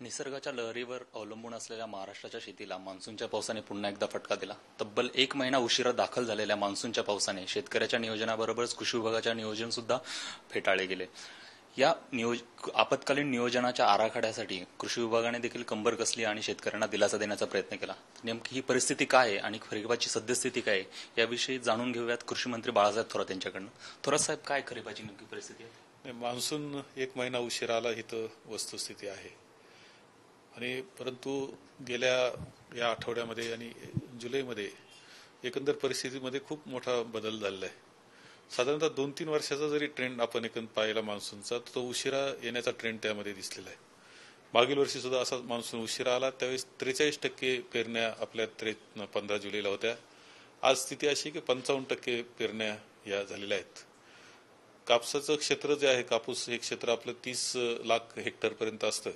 निसर्गाच्या लहरीवर अवलंबून असलेल्या महाराष्ट्राच्या शेतीला मान्सूनच्या पावसाने पुन्हा एकदा फटका दिला. तब्बल एक महिना उशिरा दाखल झालेल्या मान्सूनच्या पावसाने शेतकऱ्याच्या नियोजनाबरोबरच कृषी विभागाच्या नियोजन सुद्धा फेटाळले गेले. या नियोज आपत्कालीन नियोजनाच्या आराखड्यासाठी कृषी विभागाने देखील कंबर कसली आणि शेतकऱ्यांना दिलासा देण्याचा प्रयत्न केला. नेमकी ही परिस्थिती काय आहे आणि खरीपाची सद्यस्थिती काय आहे याविषयी जाणून घेऊयात कृषी मंत्री बाळासाहेब थोरात यांच्याकडनं. थोरात साहेब काय खरीपाची नेमकी परिस्थिती आहे? मान्सून एक महिना उशिरा आला ही तर वस्तुस्थिती आहे. आणि परंतु गेल्या या आठवड्यामध्ये आणि जुलैमध्ये एकंदर परिस्थितीमध्ये खूप मोठा बदल झालेला आहे. साधारणतः दोन तीन वर्षाचा जरी ट्रेंड आपण एकंद पाहिला मान्सूनचा तर तो उशिरा येण्याचा ट्रेंड त्यामध्ये दिसलेला आहे. मागील वर्षी सुद्धा असा मान्सून उशिरा आला त्यावेळेस त्रेचाळीस टक्के पेरण्या आपल्या त्रे पंधरा जुलैला होत्या. आज स्थिती अशी की पंचावन्न टक्के पेरण्या या झालेल्या आहेत. कापसाचं क्षेत्र जे आहे कापूस हे क्षेत्र आपलं तीस लाख हेक्टरपर्यंत असतं.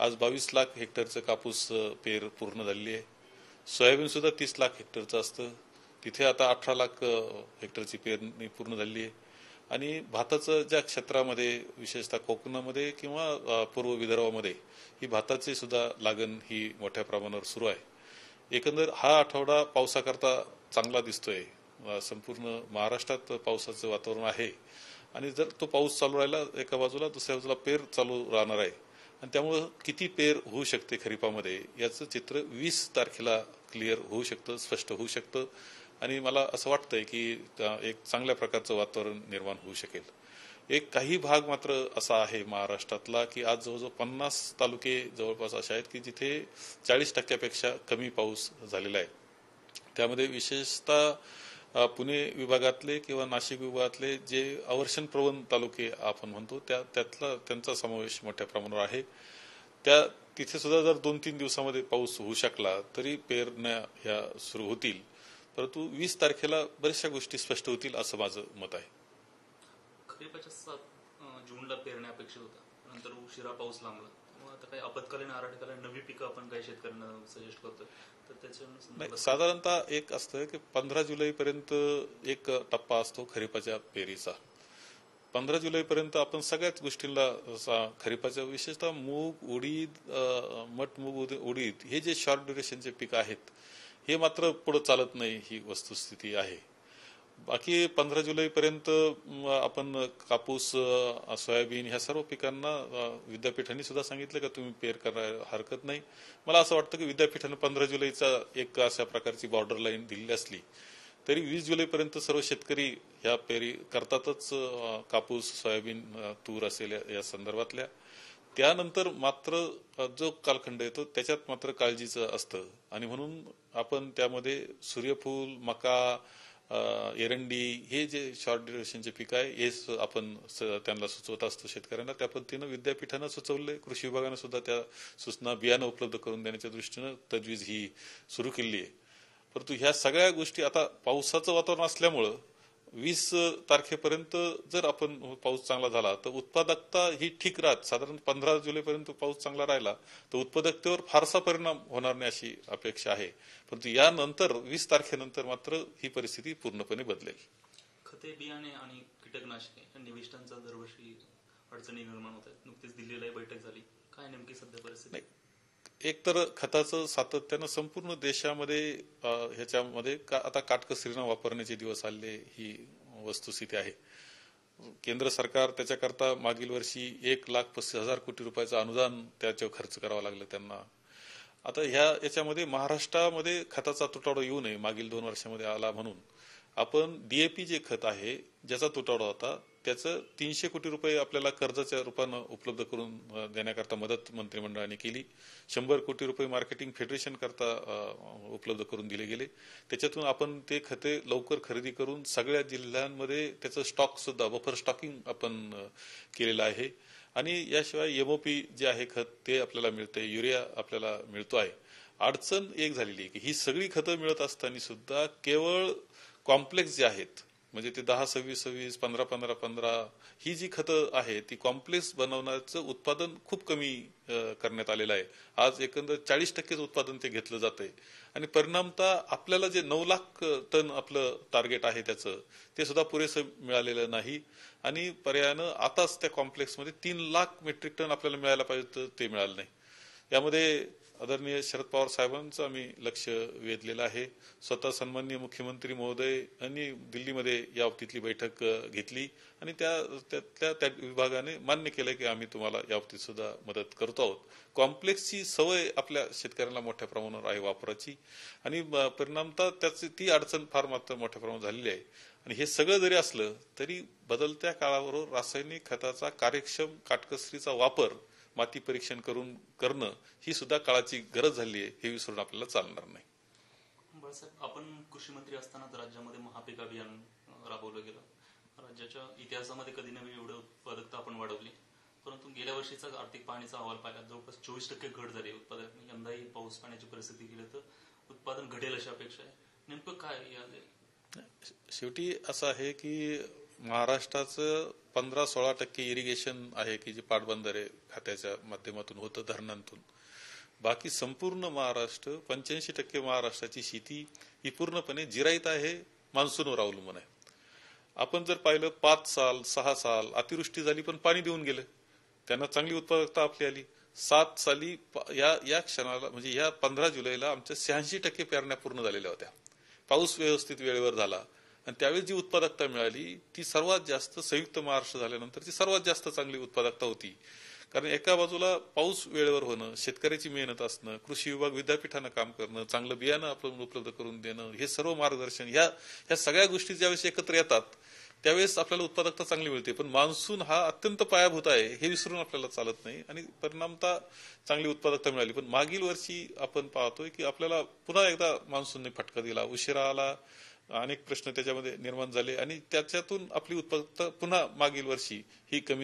आज बावीस लाख हेक्टरचं कापूस पेर पूर्ण झालेली आहे. सोयाबीन सुद्धा तीस लाख हेक्टरचं असतं. तिथे आता अठरा लाख हेक्टरची पेरणी पूर्ण झालेली आहे. आणि भाताचं ज्या क्षेत्रामध्ये विशेषतः कोकणामध्ये किंवा पूर्व विदर्भामध्ये ही भाताची सुद्धा लागण ही मोठ्या प्रमाणावर सुरू आहे. एकंदर हा आठवडा पावसाकरता चांगला दिसतोय. संपूर्ण महाराष्ट्रात पावसाचं वातावरण आहे. आणि जर तो पाऊस चालू राहिला एका बाजूला दुसऱ्या बाजूला पेर चालू राहणार आहे. आणि त्यामुळं किती पेर होऊ शकते खरीपामध्ये याचं चित्र वीस तारखेला क्लिअर होऊ शकतं स्पष्ट होऊ शकतं. आणि मला असं वाटतंय की एक चांगल्या प्रकारचं वातावरण निर्माण होऊ शकेल. एक काही भाग मात्र असा आहे महाराष्ट्रातला की आज जवळजवळ पन्नास तालुके जवळपास असे आहेत की जिथे चाळीस टक्क्यापेक्षा कमी पाऊस झालेला आहे. त्यामध्ये विशेषतः पुणे विभागातले किंवा नाशिक विभागातले जे अवर्षण प्रवण तालुके आपण म्हणतो त्या त्यातला त्यांचा समावेश मोठ्या प्रमाणावर आहे. त्या तिथे सुद्धा जर दोन तीन दिवसामध्ये पाऊस होऊ शकला तरी पेरण्या ह्या सुरू होतील. परंतु वीस तारखेला बऱ्याचशा गोष्टी स्पष्ट होतील असं माझं मत आहे. खरीपाच्या सात जूनला पेरण्या अपेक्षित होता नंतर उशिरा पाऊस लांबला. मग आता काही आपत्कालीन आराखड्याला नवी पिकं आपण काही शेतकऱ्यांना सजेस्ट करतो तर त्याच्या साधारणतः एक असतं की पंधरा जुलै पर्यंत एक टप्पा असतो खरीपाच्या पेरीचा. पंधरा जुलै पर्यंत आपण सगळ्याच गोष्टींना खरीपाच्या विशेषतः मूग उडीद मठ मूग उडीद हे जे शॉर्ट ड्युरेशनचे पीक आहेत हे मात्र पुढे चालत नाही ही वस्तुस्थिती आहे. बाकी पंधरा जुलैपर्यंत आपण कापूस सोयाबीन ह्या सर्व पिकांना विद्यापीठांनी सुद्धा सांगितलं का तुम्ही पेर करायला हरकत नाही. मला असं वाटतं की विद्यापीठानं पंधरा जुलैचा एक अशा प्रकारची बॉर्डर लाईन दिलेली असली तरी वीस जुलैपर्यंत सर्व शेतकरी ह्या पेरी करतातच कापूस सोयाबीन तूर असेल या संदर्भातल्या. त्यानंतर मात्र जो कालखंड येतो त्याच्यात मात्र काळजीचं असतं. आणि म्हणून आपण त्यामध्ये सूर्यफूल मका एरंडी हे जे शॉर्ट ड्युरेशनचे पीक आहे हे आपण त्यांना सुचवत असतो शेतकऱ्यांना. त्या पद्धतीनं विद्यापीठानं सुचवलंय. कृषी विभागानं सुद्धा त्या सूचना बियाणं उपलब्ध करून देण्याच्या दृष्टीनं तजवीज ही सुरू केली आहे. परंतु ह्या सगळ्या गोष्टी आता पावसाचं वातावरण असल्यामुळं वीस तारखेपर्यंत जर आपण पाऊस चांगला झाला तर उत्पादकता ही ठीक राहत. साधारण पंधरा जुलैपर्यंत पाऊस चांगला राहिला तर उत्पादकतेवर फारसा परिणाम होणार नाही अशी अपेक्षा आहे. परंतु यानंतर वीस तारखेनंतर मात्र ही परिस्थिती पूर्णपणे बदलेल. खते बियाणे आणि कीटकनाशके या निविष्टांचा दरवर्षी अडचणी निर्माण होत आहेत. नुकतीच दिल्लीला बैठक झाली. काय नेमकी सध्या परिस्थिती? एक तर खताचं सातत्यानं संपूर्ण देशामध्ये ह्याच्यामध्ये आता काटकसरीनं वापरण्याचे दिवस आले ही वस्तुस्थिती आहे. केंद्र सरकार त्याच्याकरता मागील वर्षी एक लाख पस्तीस हजार कोटी रुपयाचं अनुदान त्याच्यावर खर्च करावं लागलं त्यांना. आता ह्या याच्यामध्ये महाराष्ट्रामध्ये खताचा तुटवडा येऊ नये मागील दोन वर्षामध्ये आला म्हणून. आपण डीएपी जे खत आहे ज्याचा तुटवडा होता त्याचं तीनशे कोटी रुपये आपल्याला कर्जाच्या रूपानं उपलब्ध करून देण्याकरता मदत मंत्रिमंडळाने केली. शंभर कोटी रुपये मार्केटिंग फेडरेशन करता उपलब्ध करून दिले गेले. त्याच्यातून आपण ते खते लवकर खरेदी करून सगळ्या जिल्ह्यांमध्ये त्याचं स्टॉक सुद्धा बफर स्टॉकिंग आपण केलेलं आहे. आणि याशिवाय एमओपी जे आहे खत ते आपल्याला मिळते युरिया आपल्याला मिळतो आहे. अडचण एक झालेली आहे की ही सगळी खतं मिळत असताना सुद्धा केवळ कॉम्प्लेक्स जे आहेत म्हणजे ते दहा सव्वीस सव्वीस पंधरा पंधरा पंधरा ही जी खतं आहे ती कॉम्प्लेक्स बनवण्याचं उत्पादन खूप कमी करण्यात आलेलं आहे. आज एकंदर चाळीस टक्केच उत्पादन ते घेतलं जातंय. आणि परिणामतः आपल्याला जे नऊ लाख टन आपलं टार्गेट आहे त्याचं ते सुद्धा पुरेसं मिळालेलं नाही. आणि पर्यायानं आताच त्या कॉम्प्लेक्समध्ये तीन लाख मेट्रिक टन आपल्याला मिळायला पाहिजे तर ते मिळालं नाही. यामध्ये आदरणीय शरद पवार साहेबांचं आम्ही लक्ष वेधलेलं आहे. स्वतः सन्मान्य मुख्यमंत्री महोदय यांनी दिल्लीमध्ये या बाबतीतली बैठक घेतली आणि त्या त्यातल्या त्या विभागाने मान्य केलं की आम्ही तुम्हाला या बाबतीत सुद्धा मदत करतो आहोत. कॉम्प्लेक्सची सवय आपल्या शेतकऱ्यांना मोठ्या प्रमाणावर आहे वापराची आणि परिणामतः त्याची ती अडचण फार मात्र मोठ्या प्रमाणात झालेली आहे. आणि हे सगळं जरी असलं तरी बदलत्या काळाबरोबर रासायनिक खताचा कार्यक्षम काटकसरीचा वापर माती परीक्षण करून करणं ही सुद्धा काळाची गरज झाली आहे हे विसरून आपल्याला चालणार नाही. आपण कृषी मंत्री असतानाच राज्यामध्ये महापीक अभियान राबवलं गेलं. राज्याच्या इतिहासामध्ये कधी नव्हे एवढं उत्पादकता आपण वाढवली. परंतु गेल्या वर्षीचा आर्थिक पाहणीचा अहवाल पाहिला जवळपास चोवीस टक्के घट झाली आहे उत्पादक यंदाही पाऊस पाण्याची परिस्थिती गेली तर उत्पादन घटेल अशी अपेक्षा आहे. नेमकं काय या शेवटी असं आहे की महाराष्ट्राचं पंधरा सोळा टक्के इरिगेशन आहे की जे पाटबंधारे खात्याच्या माध्यमातून होतं धरणांतून. बाकी संपूर्ण महाराष्ट्र पंच्याऐंशी टक्के महाराष्ट्राची शेती ही पूर्णपणे जिरायत आहे मान्सूनवर अवलंबून आहे. आपण जर पाहिलं पाच साल सहा साल अतिवृष्टी झाली पण पाणी देऊन गेलं. त्यांना चांगली उत्पादकता आपली आली. सात साली या या क्षणाला म्हणजे या पंधरा जुलैला आमच्या शहाऐंशी टक्के पेरण्या पूर्ण झालेल्या होत्या. पाऊस व्यवस्थित वेळेवर झाला. आणि त्यावेळेस जी उत्पादकता मिळाली ती सर्वात जास्त संयुक्त महाराष्ट्र झाल्यानंतर ती सर्वात जास्त चांगली उत्पादकता होती. कारण एका बाजूला पाऊस वेळेवर होणं शेतकऱ्याची मेहनत असणं कृषी विभाग विद्यापीठानं काम करणं चांगलं बियाणं आपण उपलब्ध करून देणं हे सर्व मार्गदर्शन ह्या ह्या सगळ्या गोष्टी ज्यावेळेस एकत्र येतात त्यावेळेस आपल्याला उत्पादकता चांगली मिळते. पण मान्सून हा अत्यंत पायाभूत आहे हे विसरून आपल्याला चालत नाही आणि परिणामता चांगली उत्पादकता मिळाली. पण मागील वर्षी आपण पाहतोय की आपल्याला पुन्हा एकदा मान्सूनने फटका दिला. उशिरा आला अनेक प्रश्न त्याच्यामध्ये निर्माण झाले आणि त्याच्यातून आपली उत्पादकता पुन्हा मागील वर्षी ही कमी